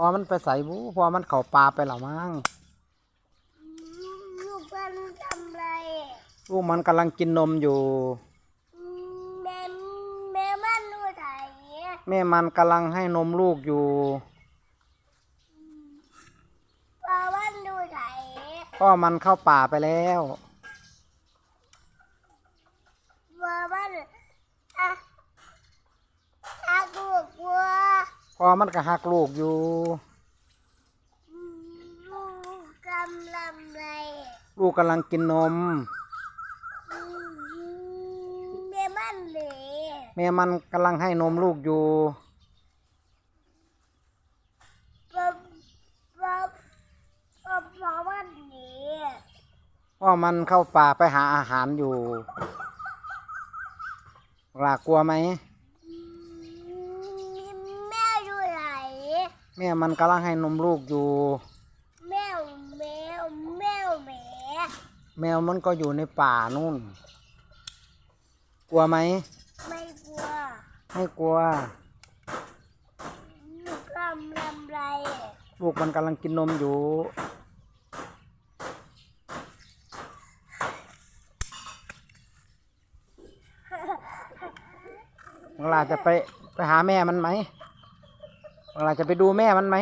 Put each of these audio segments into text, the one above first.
พอมันไปใส่บูพอมันเข้าปลาไปแล้วมั้งลูกมันทำอะไรลูกมันกำลังกินนมอยู่แม่แม่มันดูไถแม่มันกำลังให้นมลูกอยู่พ่อมันดูไถพ่อมันเข้าป่าไปแล้ว พ่อมันอะอากูกลัว พ่อมันก็หักลูกอยู่ลูกกำลังอะไรลูกกำลังกินนม แม่มันเลยแม่มันกำลังให้นมลูกอยู่พ่อพ่อพ่อพ่อมันหนีพ่อมันเข้าป่าไปหาอาหารอยู่ลากลัวไหม แม่ดูไหน แม่มันกำลังให้นมลูกอยู่ แมวแมวแมวแหมแมวมันก็อยู่ในป่านู่น กลัวไหม ไม่กลัวไม่กลัวลูกกำลังไรลูกมันกำลังกินนมอยู่เวลาจะไปไปหาแม่มันไหม เวลาจะไปดูแม่มันไหม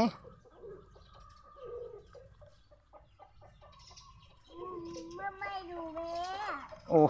เมื่อไม่ดูแม่โอ้